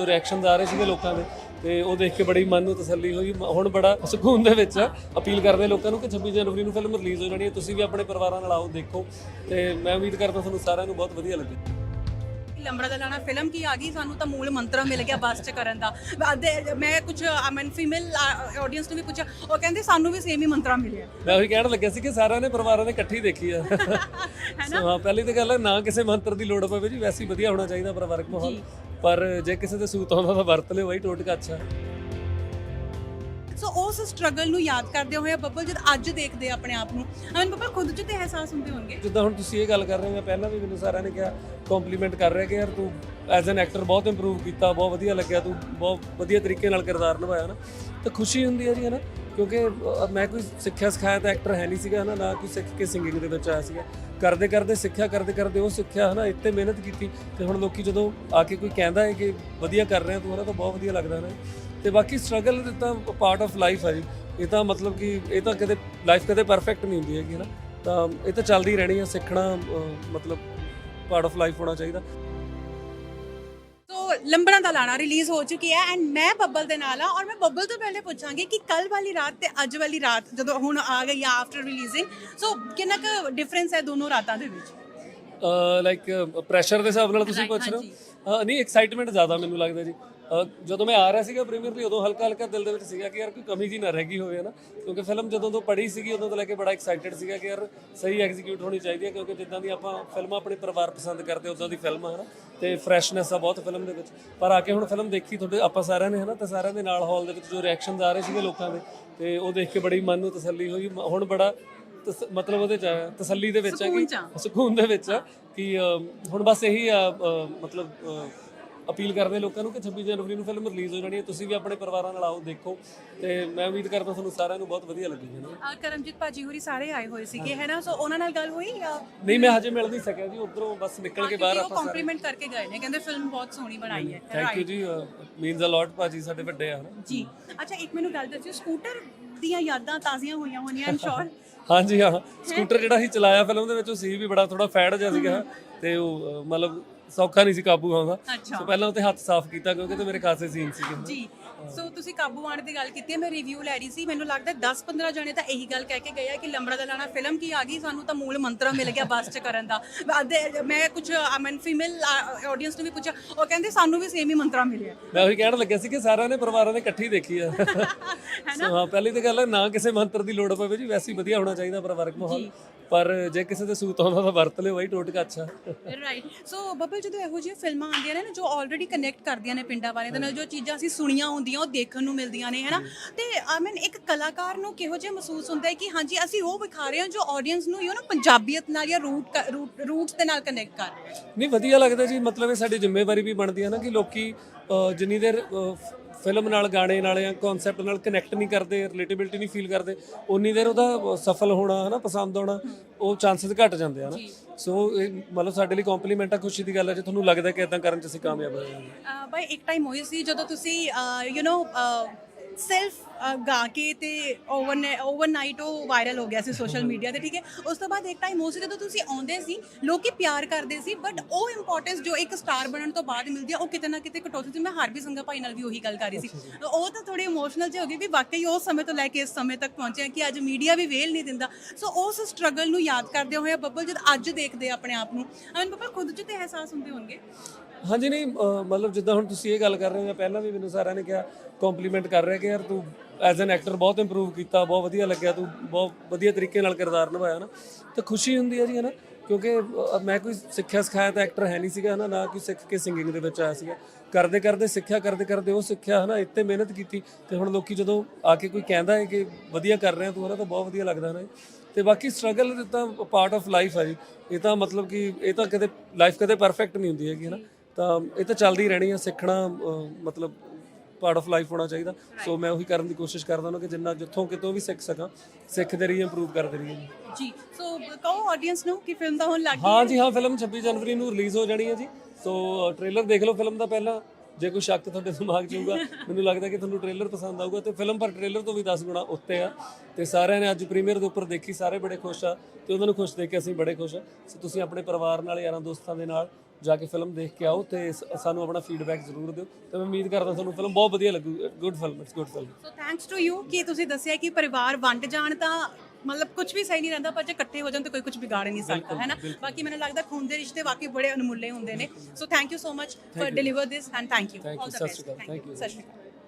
ਜੋ ਰਿਐਕਸ਼ਨਸ ਆ ਰਹੇ ਸੀਗੇ ਲੋਕਾਂ ਦੇ, ਤੇ ਉਹ ਦੇਖ ਕੇ ਬੜੀ ਮਨ ਨੂੰ ਤਸੱਲੀ ਹੋਈ। ਹੁਣ ਬੜਾ ਸਕੂਨ ਦੇ ਵਿੱਚ ਅਪੀਲ ਕਰਦੇ ਲੋਕਾਂ ਨੂੰ ਕਿ 26 ਜਨਵਰੀ ਨੂੰ ਫਿਲਮ ਰਿਲੀਜ਼ ਹੋ ਜਾਣੀ ਹੈ, ਤੁਸੀਂ ਵੀ ਆਪਣੇ ਪਰਿਵਾਰਾਂ ਨਾਲ ਆਓ, ਦੇਖੋ। ਤੇ ਮੈਂ ਉਮੀਦ ਕਰਦਾ ਤੁਹਾਨੂੰ ਸਾਰਿਆਂ ਨੂੰ ਬਹੁਤ ਵਧੀਆ ਲੱਗੇ। ਲੰਬੜਾ ਦਾ ਲਾਣਾ ਫਿਲਮ ਕੀ ਆ ਗਈ? ਸਾਨੂੰ ਤਾਂ ਮੂਲ ਮੰਤਰ ਮਿਲ ਗਿਆ ਬੱਸ ਚ ਕਰਨ ਦਾ। ਮੈਂ ਕੁਝ ਮਨ ਫੀਮੇਲ ਆਡੀਅנס ਨੂੰ ਵੀ ਪੁੱਛਿਆ ਉਹ ਕਹਿੰਦੇ ਸਾਨੂੰ ਵੀ ਸੇਮ ਹੀ ਮੰਤਰਾ ਮਿਲਿਆ। ਮੈਂ ਉਹੀ ਕਹਿਣ ਲੱਗਿਆ ਸੀ ਕਿ ਸਾਰਿਆਂ ਨੇ ਪਰਿਵਾਰਾਂ ਨੇ ਇਕੱਠੀ ਦੇਖੀ ਆ। ਸੋ ਹਾਂ ਪਹਿਲੀ ਤਾਂ ਗੱਲ ਹੈ ਨਾ ਕਿਸੇ ਮੰਤਰ ਦੀ ਲੋੜ ਪਵੇ ਜੀ ਵੈਸੇ ਹੀ ਵਧੀਆ ਹੋਣਾ ਚਾਹੀਦਾ ਪਰਿਵਾਰਕ ਮਾਹੌਲ। ਪਰ ਜੇ ਕਿਸੇ ਦੇ ਸੂਤ ਆਉਂਦਾ ਤਾਂ ਵਰਤ ਲਿਓ ਬਾਈ ਟੋਟਕਾ ਅੱਛਾ। ਸੋ ਉਸ ਸਟਰਗਲ ਨੂੰ ਯਾਦ ਕਰਦੇ ਹੋਏ ਬੱਬਲ ਜਦ ਅੱਜ ਦੇਖਦੇ ਆ ਆਪਣੇ ਆਪ ਨੂੰ। ਅਮਨ ਬੱਬਲ, ਖੁਦ ਚ ਤੇ ਅਹਿਸਾਸ ਹੁੰਦੇ ਹੋਣਗੇ। ਜਿੱਦਾਂ ਹੁਣ ਤੁਸੀਂ ਇਹ ਗੱਲ ਕਰ ਰਹੇ ਹੋ, ਪਹਿਲਾਂ ਵੀ ਮੈਨੂੰ ਸਾਰਿਆਂ ਨੇ ਕਿਹਾ ਕੰਪਲੀਮੈਂਟ ਕਰ ਰਿਹਾ ਕਿ ਯਾਰ ਤੂੰ ਐਜ਼ ਐਨ ਐਕਟਰ ਬਹੁਤ ਇੰਪਰੂਵ ਕੀਤਾ, ਬਹੁਤ ਵਧੀਆ ਲੱਗਿਆ, ਤੂੰ ਬਹੁਤ ਵਧੀਆ ਤਰੀਕੇ ਨਾਲ ਕਿਰਦਾਰ ਨਿਭਾਇਆ ਨਾ ਤਾਂ ਖੁਸ਼ੀ ਹੁੰਦੀ ਹੈ ਜੀ ਹੈ ਨਾ ਕਿਉਂਕਿ ਮੈਂ ਕੋਈ ਸਿੱਖਿਆ ਸਿਖਾਇਆ ਤਾਂ ਐਕਟਰ ਹੈ ਨਹੀਂ ਸੀਗਾ ਨਾ ਨਾ ਕੋਈ ਸਿੱਖ ਕੇ ਸਿੰਗਿੰਗ ਦੇ ਵਿੱਚ ਆਇਆ ਸੀਗਾ। ਕਰਦੇ ਕਰਦੇ ਸਿੱਖਿਆ, ਕਰਦੇ ਕਰਦੇ ਉਹ ਸਿੱਖਿਆ, ਹਨਾ, ਇੱਥੇ ਮਿਹਨਤ ਕੀਤੀ। ਤੇ ਹੁਣ ਲੋਕੀ ਜਦੋਂ ਆ ਕੇ ਕੋਈ ਕਹਿੰਦਾ ਹੈ ਕਿ ਵਧੀਆ ਕਰ ਰਿਹਾ ਤੂੰ, ਹਨਾ, ਤਾਂ ਬਹੁਤ ਵਧੀਆ ਲੱਗਦਾ ਨਾ ਤੇ ਬਾਕੀ ਸਟਰਗਲ ਤਾਂ ਪਾਰਟ ਆਫ ਲਾਈਫ ਹੈ ਜੀ। ਇਹ ਤਾਂ ਮਤਲਬ ਕਿ ਇਹ ਤਾਂ ਕਦੇ ਲਾਈਫ ਕਦੇ ਪਰਫੈਕਟ ਨਹੀਂ ਹੁੰਦੀ ਹੈਗੀ ਨਾ ਤਾਂ ਇਹ ਤਾਂ ਚੱਲਦੀ ਰਹਿਣੀ ਹੈ ਸਿੱਖਣਾ ਮਤਲਬ ਪਾਰਟ ਆਫ ਲਾਈਫ ਹੋਣਾ ਚਾਹੀਦਾ। ਲੰਬੜਾ ਦਾ ਲਾਣਾ ਰਿਲੀਜ਼ ਹੋ ਚੁੱਕੀ ਹੈ ਐਂਡ ਮੈਂ ਬੱਬਲ ਦੇ ਨਾਲ ਆ ਔਰ ਮੈਂ ਬੱਬਲ ਤੋਂ ਪਹਿਲੇ ਪੁੱਛਾਂਗੀ ਕਿ ਕੱਲ ਵਾਲੀ ਰਾਤ ਤੇ ਅੱਜ ਵਾਲੀ ਰਾਤ ਜਦੋਂ ਹੁਣ ਆ ਗਈ ਆ ਆਫਟਰ ਰਿਲੀਜ਼ਿੰਗ ਸੋ ਕਿੰਨਾ ਕੁ ਡਿਫਰੈਂਸ ਹੈ ਦੋਨੋਂ ਰਾਤਾਂ ਦੇ ਵਿੱਚ? ਲਾਈਕ ਪ੍ਰੈਸ਼ਰ ਦੇ ਹਿਸਾਬ ਨਾਲ ਤੁਸੀਂ ਪੁੱਛ ਰਹੇ ਹੋ? ਅਹ, ਨਹੀਂ ਐਕਸਾਈਟਮੈਂਟ ਜ਼ਿਆਦਾ ਮੈਨੂੰ ਲੱਗਦਾ ਜੀ। ਅਹ, ਜਦੋਂ ਮੈਂ ਆ ਰਿਹਾ ਸੀਗਾ ਪ੍ਰੀਮੀਅਰ ਲਈ ਉਦੋਂ ਹਲਕਾ ਹਲਕਾ ਦਿਲ ਦੇ ਵਿੱਚ ਸੀਗਾ ਕਿ ਯਾਰ ਕੋਈ ਕਮੀ ਜੀ ਨਾ ਰਹਿ ਗਈ ਹੋਵੇ ਨਾ ਕਿਉਂਕਿ ਫਿਲਮ ਜਦੋਂ ਤੋਂ ਪੜ੍ਹੀ ਸੀਗੀ ਉਦੋਂ ਤੋਂ ਲੈ ਕੇ ਬੜਾ ਐਕਸਾਈਟਡ ਸੀਗਾ ਕਿ ਯਾਰ ਸਹੀ ਐਗਜ਼ੀਕਿਊਟ ਹੋਣੀ ਚਾਹੀਦੀ ਹੈ ਕਿਉਂਕਿ ਜਿੱਦਾਂ ਦੀ ਆਪਾਂ ਫਿਲਮਾਂ ਆਪਣੇ ਪਰਿਵਾਰ ਪਸੰਦ ਕਰਦੇ ਉਦਾਂ ਦੀ ਫਿਲਮ ਹੈ ਨਾ ਤੇ ਫਰੈਸ਼ਨੈਸ ਆ ਬਹੁਤ ਫਿਲਮ ਦੇ ਵਿੱਚ। ਪਰ ਆ ਕੇ ਹੁਣ ਫਿਲਮ ਦੇਖੀ ਤੁਹਾਡੇ ਆਪਾਂ ਸਾਰਿਆਂ ਨੇ ਹੈ ਨਾ ਤਾਂ ਸਾਰਿਆਂ ਦੇ ਨਾਲ ਹਾਲ ਦੇ ਵਿੱਚ ਜੋ ਰਿਐਕਸ਼ਨਸ ਆ ਰਹੇ ਸੀਗੇ ਲੋਕਾਂ ਦੇ ਤੇ ਉਹ ਦੇਖ ਕੇ ਬੜੀ ਮਨ ਨੂੰ ਤਸੱਲੀ ਹੋਈ। ਮ- ਹੁਣ ਬੜਾ ਤਸ- ਮਤਲਬ ਉਹਦੇ ਚ ਆ, ਤਸੱਲੀ ਦੇ ਵਿੱਚ ਹੈ ਸਕੂਨ ਕਿ ਆ। ਸਕੂਨ ਦੇ ਵਿੱਚ ਆ ਕਿ ਅਮ, ਹੁਣ ਬਸ ਇਹੀ ਆ ਅ, ਮਤਲਬ ਅਪੀਲ ਕਰਦੇ ਲੋਕਾਂ ਨੂੰ ਕਿ 26 ਜਨਵਰੀ ਨੂੰ ਫਿਲਮ ਰਿਲੀਜ਼ ਹੋ ਜਾਣੀ ਹੈ। ਤੁਸੀਂ ਵੀ ਆਪਣੇ ਪਰਿਵਾਰਾਂ ਨਾਲ ਆਓ ਦੇਖੋ। ਤੇ ਮੈਂ ਉਮੀਦ ਕਰਦਾ ਤੁਹਾਨੂੰ ਸਾਰਿਆਂ ਨੂੰ ਬਹੁਤ ਵਧੀਆ ਲੱਗੇਗੀ ਨਾ। ਆ ਕਰਮਜੀਤ ਭਾਜੀ ਹੋਰੀ ਸਾਰੇ ਆਏ ਹੋਏ ਸੀਗੇ ਹੈ ਨਾ? ਸੋ ਉਹਨਾਂ ਨਾਲ ਗੱਲ ਹੋਈ ਜਾਂ ਨਹੀਂ ਮੈਂ ਹਜੇ ਮਿਲ ਨਹੀਂ ਸਕਿਆ ਜੀ ਉਧਰੋਂ ਬਸ ਨਿਕਲ ਕੇ ਬਾਹਰ ਆਪਾਂ ਕੰਪਲੀਮੈਂਟ ਕਰਕੇ ਗਏ ਨੇ ਕਹਿੰਦੇ ਫਿਲਮ ਬਹੁਤ ਸੋਹਣੀ ਬਣਾਈ ਹੈ thank you ji means a lot ਭਾਜੀ ਸਾਡੇ ਵੱਡੇ ਆ। ਜੀ ਅੱਛਾ ਇੱਕ ਮੈਨੂੰ ਗੱਲ ਦੱਸਿਓ ਸਕੂਟਰ ਦੀਆਂ ਯਾਦਾਂ ਤਾਜ਼ੀਆਂ ਹੋਈਆਂ ਹੋਣੀਆਂ ਆਮ ਸ਼ੋਰ ਹਾਂਜੀ ਹਾਂ ਸਕੂਟਰ ਜਿਹੜਾ ਸੀ ਚਲਾਇਆ ਫਿਲਮ ਦੇ ਵਿੱਚ ਉਹ ਸੀ ਵੀ ਬੜਾ ਥੋੜਾ ਫੈੜ ਜਿਹਾ ਸੀਗਾ ਤੇ ਉਹ ਮਤਲਬ ਸੌਖਾ ਨਹੀਂ ਸੀ ਕਾਬੂ ਆਉਂਦਾ ਅੱਛਾ। ਸੋ ਪਹਿਲਾਂ ਉੱਤੇ ਹੱਥ ਸਾਫ਼ ਕੀਤਾ ਕਿਉਂਕਿ ਤੇ ਮੇਰੇ ਖਾਸੇ ਸੀਨ ਸੀਗੇ। ਜੀ। ਸੋ ਤੁਸੀਂ ਕਾਬੂ ਆਣ ਦੀ ਗੱਲ ਕੀਤੀ ਹੈ ਮੈਂ ਰਿਵਿਊ ਲੈ ਰਹੀ ਸੀ। ਮੈਨੂੰ ਲੱਗਦਾ 10-15 ਜਣੇ ਤਾਂ ਇਹੀ ਗੱਲ ਕਹਿ ਕੇ ਗਏ ਆ ਕਿ ਲੰਬੜਾ ਦਾ ਲਾਣਾ ਫਿਲਮ ਕੀ ਆ ਗਈ ਸਾਨੂੰ ਤਾਂ ਮੂਲ ਮੰਤਰ ਮਿਲ ਗਿਆ ਬੱਸ ਚ ਕਰਨ ਦਾ। ਮੈਂ ਕੁਝ ਮਨ ਫੀਮੇਲ ਆਡੀਅנס ਨੂੰ ਵੀ ਪੁੱਛਿਆ ਉਹ ਕਹਿੰਦੇ ਸਾਨੂੰ ਵੀ ਸੇਮ ਹੀ ਮੰਤਰਾ ਮਿਲਿਆ। ਮੈਂ ਉਹੀ ਕਹਿਣ ਲੱਗਿਆ ਸੀ ਕਿ ਸਾਰਿਆਂ ਨੇ ਪਰਿਵਾਰਾਂ ਨੇ ਇਕੱਠੀ ਦੇਖੀ ਆ। ਸੋ ਹਾਂ ਪਹਿਲੀ ਤਾਂ ਗੱਲ ਹੈ ਨਾ ਕਿਸੇ ਮੰਤਰ ਦੀ ਲੋੜ ਪਵੇ ਜੀ ਵੈਸੇ ਹੀ ਵਧੀਆ ਹੋਣਾ ਚਾਹੀਦਾ ਪਰਿਵਾਰਕ ਮਾਹੌਲ। ਪਰ ਜੇ ਕਿਸੇ ਦੇ ਸੂਤ ਆਉਂਦਾ ਤਾਂ ਵਰਤ ਲਿਓ ਬਾਈ ਟੋਟਕਾ ਅੱਛਾ। ਰਾਈਟ ਸੋ ਕੋਲ ਜਦੋਂ ਇਹੋ ਜਿਹੀਆਂ ਫਿਲਮਾਂ ਆਉਂਦੀਆਂ ਨੇ ਨਾ ਜੋ ਆਲਰੇਡੀ ਕਨੈਕਟ ਕਰਦੀਆਂ ਨੇ ਪਿੰਡਾਂ ਵਾਲਿਆਂ ਦੇ ਨਾਲ ਜੋ ਚੀਜ਼ਾਂ ਅਸੀਂ ਸੁਣੀਆਂ ਹੁੰਦੀਆਂ ਉਹ ਦੇਖਣ ਨੂੰ ਮਿਲਦੀਆਂ ਨੇ ਹੈਨਾ? ਤੇ ਆਈ ਮੀਨ ਇੱਕ ਕਲਾਕਾਰ ਨੂੰ ਕਿਹੋ ਜਿਹਾ ਮਹਿਸੂਸ ਹੁੰਦਾ ਹੈ ਕਿ ਹਾਂਜੀ ਅਸੀਂ ਉਹ ਵਿਖਾ ਰਹੇ ਹਾਂ ਜੋ ਆਡੀਅנס ਨੂੰ ਯੂ نو ਪੰਜਾਬੀਅਤ ਨਾਲ ਜਾਂ ਰੂਟ ਰੂਟਸ ਦੇ ਨਾਲ ਕਨੈਕਟ ਕਰ ਨਹੀਂ ਵਧੀਆ ਲੱਗਦਾ ਜੀ ਮਤਲਬ ਇਹ ਸਾਡੀ ਜ਼ਿੰਮੇਵਾਰੀ ਵੀ ਬਣਦੀ ਹੈ ਨਾ ਕਿ ਲੋਕੀ ਜਿੰਨੀ ਦੇਰ ਫਿਲਮ ਨਾਲ ਗਾਣੇ ਨਾਲ ਜਾਂ ਕਨਸੈਪਟ ਨਾਲ ਕਨੈਕਟ ਨਹੀਂ ਕਰਦੇ ਰਿਲੇਟੇਬਿਲਟੀ ਨਹੀਂ ਫੀਲ ਕਰਦੇ ਉਨੀ ਦੇਰ ਉਹਦਾ ਸਫਲ ਹੋਣਾ ਹਨਾ ਪਸੰਦ ਆਉਣਾ ਉਹ ਚਾਂਸਸ ਘਟ ਜਾਂਦੇ ਆ ਨਾ। ਸੋ ਇਹ ਮਤਲਬ ਸਾਡੇ ਲਈ ਕੰਪਲੀਮੈਂਟ ਆ ਖੁਸ਼ੀ ਦੀ ਗੱਲ ਹੈ ਜੇ ਤੁਹਾਨੂੰ ਲੱਗਦਾ ਕਿ ਇਦਾਂ ਕਰਨ ਚ ਅਸੀਂ ਕਾਮਯਾਬ ਹੋ। ਜਾਵਾਂਗੇ ਬਾਈ ਇੱਕ ਟਾਈਮ ਹੋਈ ਸੀ ਜਦੋਂ ਤੁਸੀਂ ਯੂ نو ਸੈਲਫ ਗਾ ਕੇ ਤੇ ਓਵਰ ਓਵਰਨਾਈਟ ਉਹ ਵਾਇਰਲ ਹੋ ਗਿਆ ਸੀ ਸੋਸ਼ਲ ਮੀਡੀਆ ਤੇ ਠੀਕ ਹੈ? ਉਸ ਤੋਂ ਬਾਅਦ ਇੱਕ ਟਾਈਮ ਹੋ ਸੀ ਜਦੋਂ ਤੁਸੀਂ ਆਉਂਦੇ ਸੀ ਲੋਕੀ ਪਿਆਰ ਕਰਦੇ ਸੀ ਬਟ ਉਹ ਇੰਪੋਰਟੈਂਸ ਜੋ ਇੱਕ ਸਟਾਰ ਬਣਨ ਤੋਂ ਬਾਅਦ ਮਿਲਦੀ ਆ ਉਹ ਕਿਤੇ ਨਾ ਕਿਤੇ ਕਟੌਤੀ ਸੀ। ਮੈਂ ਹਰਬੀ ਸੰਗਾ ਭਾਈ ਨਾਲ ਵੀ ਉਹੀ ਗੱਲ ਕਰ ਰਹੀ ਸੀ। ਉਹ ਤਾਂ ਥੋੜੀ ਇਮੋਸ਼ਨਲ ਜਿਹੀ ਹੋ ਗਈ ਵੀ ਵਾਕਈ ਉਸ ਸਮੇਂ ਤੋਂ ਲੈ ਕੇ ਇਸ ਸਮੇਂ ਤੱਕ ਪਹੁੰਚੇ ਆ ਕਿ ਅੱਜ ਮੀਡੀਆ ਵੀ ਵੇਲ ਨਹੀਂ ਦਿੰਦਾ। ਸੋ ਉਸ ਸਟਰਗਲ ਨੂੰ ਯਾਦ ਕਰਦੇ ਹੋਏ ਬੱਬਲ ਜਦ ਅੱਜ ਦੇਖਦੇ ਆ ਆਪਣੇ ਆਪ ਨੂੰ। ਅਮਨ ਬੱਬਲ ਖੁਦ ਚ ਤੇ ਅਹਿਸਾਸ ਹੁੰਦੇ ਹੋਣਗੇ? ਹਾਂਜੀ ਨਹੀਂ ਅਹ ਮਤਲਬ ਜਿੱਦਾਂ ਹੁਣ ਤੁਸੀਂ ਇਹ ਗੱਲ ਕਰ ਰਹੇ ਹੋ ਪਹਿਲਾਂ ਵੀ ਮੈਨੂੰ ਸਾਰਿਆਂ ਨੇ ਕਿਹਾ ਕੰਪਲੀਮੈਂਟ ਕਰ ਰਿਹਾ ਕਿ ਯਾਰ ਤੂੰ ਐਜ਼ ਐਨ ਐਕਟਰ ਬਹੁਤ ਇੰਪਰੂਵ ਕੀਤਾ, ਬਹੁਤ ਵਧੀਆ ਲੱਗਿਆ ਤੂੰ, ਬਹੁਤ ਵਧੀਆ ਤਰੀਕੇ ਨਾਲ ਕਿਰਦਾਰ ਨਿਭਾਇਆ ਨਾ। ਤਾਂ ਖੁਸ਼ੀ ਹੁੰਦੀ ਹੈ ਜੀ ਹੈ ਨਾ ਕਿਉਂਕਿ ਮੈਂ ਕੋਈ ਸਿੱਖਿਆ ਸਿਖਾਇਆ ਤਾਂ ਐਕਟਰ ਹੈ ਨਹੀਂ ਸੀਗਾ ਨਾ ਨਾ ਕੋਈ ਸਿੱਖ ਕੇ ਸਿੰਗਿੰਗ ਦੇ ਵਿੱਚ ਆਇਆ ਸੀਗਾ। ਕਰਦੇ ਕਰਦੇ ਸਿੱਖਿਆ, ਕਰਦੇ ਕਰਦੇ ਉਹ ਸਿੱਖਿਆ ਹਨਾ, ਇੱਥੇ ਮਿਹਨਤ ਕੀਤੀ। ਤੇ ਹੁਣ ਲੋਕੀ ਜਦੋਂ ਆ ਕੇ ਕੋਈ ਕਹਿੰਦਾ ਹੈ ਕਿ ਵਧੀਆ ਕਰ ਰਿਹਾ ਤੂੰ ਹਨਾ, ਤਾਂ ਬਹੁਤ ਵਧੀਆ ਲੱਗਦਾ ਨਾ ਤੇ ਬਾਕੀ ਸਟਰਗਲ ਤਾਂ ਪਾਰਟ ਆਫ ਲਾਈਫ ਹੈ ਜੀ। ਇਹ ਤਾਂ ਮਤਲਬ ਕਿ ਇਹ ਤਾਂ ਕਦੇ ਲਾਈਫ ਕਦੇ ਪਰਫੈਕਟ ਨਹੀਂ ਹੁੰਦੀ ਹੈਗੀ ਹਨਾ। ਤਾਂ ਇਹ ਤਾਂ ਚੱਲਦੀ ਰਹਿਣੀ ਹੈ ਸਿੱਖਣਾ ਮਤਲਬ ਪਾਰਟ ਆਫ ਲਾਈਫ ਹੋਣਾ ਚਾਹੀਦਾ। ਸੋ ਮੈਂ ਉਹੀ ਕਰਨ ਦੀ ਕੋਸ਼ਿਸ਼ ਕਰਦਾ ਹਾਂ ਕਿ ਜਿੰਨਾ ਜਿੱਥੋਂ ਕਿਤੋਂ ਵੀ ਸਿੱਖ ਸਕਾਂ ਸਿੱਖਦੇ ਰਹੀਏ ਇੰਪਰੂਵ ਕਰਦੇ ਰਹੀਏ। ਜੀ ਜੀ ਸੋ ਕਹੋ ਆਡੀਅנס ਨੂੰ ਕਿ ਫਿਲਮ ਦਾ ਹੁਣ ਲੱਗ ਹਾਂ ਜੀ ਹਾਂ ਫਿਲਮ 26 ਜਨਵਰੀ ਨੂੰ ਰਿਲੀਜ਼ ਹੋ ਜਾਣੀ ਹੈ ਜੀ। ਸੋ ਟ੍ਰੇਲਰ ਦੇਖ ਲਓ ਫਿਲਮ ਦਾ ਪਹਿਲਾਂ। ਜੇ ਕੋਈ ਸ਼ੱਕ ਤੁਹਾਡੇ ਦਿਮਾਗ 'ਚ ਹੋਊਗਾ ਮੈਨੂੰ ਲੱਗਦਾ ਕਿ ਤੁਹਾਨੂੰ ਟ੍ਰੇਲਰ ਪਸੰਦ ਆਊਗਾ ਤੇ ਫਿਲਮ ਪਰ ਟ੍ਰੇਲਰ ਤੋਂ ਵੀ 10 ਗੁਣਾ ਉੱਤੇ ਆ। ਤੇ ਸਾਰਿਆਂ ਨੇ ਅੱਜ ਪ੍ਰੀਮੀਅਰ ਦੇ ਉੱਪਰ ਦੇਖੀ, ਸਾਰੇ ਬੜੇ ਖੁਸ਼ ਆ ਤੇ ਉਹਨਾਂ ਨੂੰ ਖੁਸ਼ ਦੇਖ ਕੇ ਅਸੀਂ ਬੜੇ ਖੁਸ਼ ਆ। ਸੋ ਤੁਸੀਂ ਆਪਣੇ ਪਰਿਵਾਰ ਨਾਲ, ਯਾਰਾਂ ਦੋਸਤਾਂ ਦੇ ਨਾਲ ਜਾ ਕੇ ਫਿਲਮ ਦੇਖ ਕੇ ਆਓ ਤੇ ਸਾਨੂੰ ਆਪਣਾ ਫੀਡਬੈਕ ਜ਼ਰੂਰ ਦਿਓ। ਤੇ ਮੈਂ ਉਮੀਦ ਕਰਦਾ ਤੁਹਾਨੂੰ ਫਿਲਮ ਬਹੁਤ ਵਧੀਆ ਲੱਗੂ good film it's good film so thanks to you ਕਿ ਤੁਸੀਂ ਦੱਸਿਆ ਕਿ ਪਰਿਵਾਰ ਵੰਡ ਜਾਣ ਤਾਂ ਮਤਲਬ ਕੁਝ ਵੀ ਸਹੀ ਨਹੀਂ ਰਹਿੰਦਾ ਪਰ ਜੇ ਇਕੱਠੇ ਹੋ ਜਾਣ ਤਾਂ ਕੋਈ ਕੁਝ ਵਿਗਾੜ ਨਹੀਂ ਸਕਦਾ ਹੈ ਨਾ? ਬਾਕੀ ਮੈਨੂੰ ਲੱਗਦਾ ਖੂਨ ਦੇ ਰਿਸ਼ਤੇ ਵਾਕਈ ਬੜੇ ਅਨਮੁੱਲੇ ਹੁੰਦੇ ਨੇ। So thank you so much for deliver this and thank you. Sat Sri Akal. Thank you. ਸਤਿ ਸ਼੍ਰੀ ਅਕਾਲ।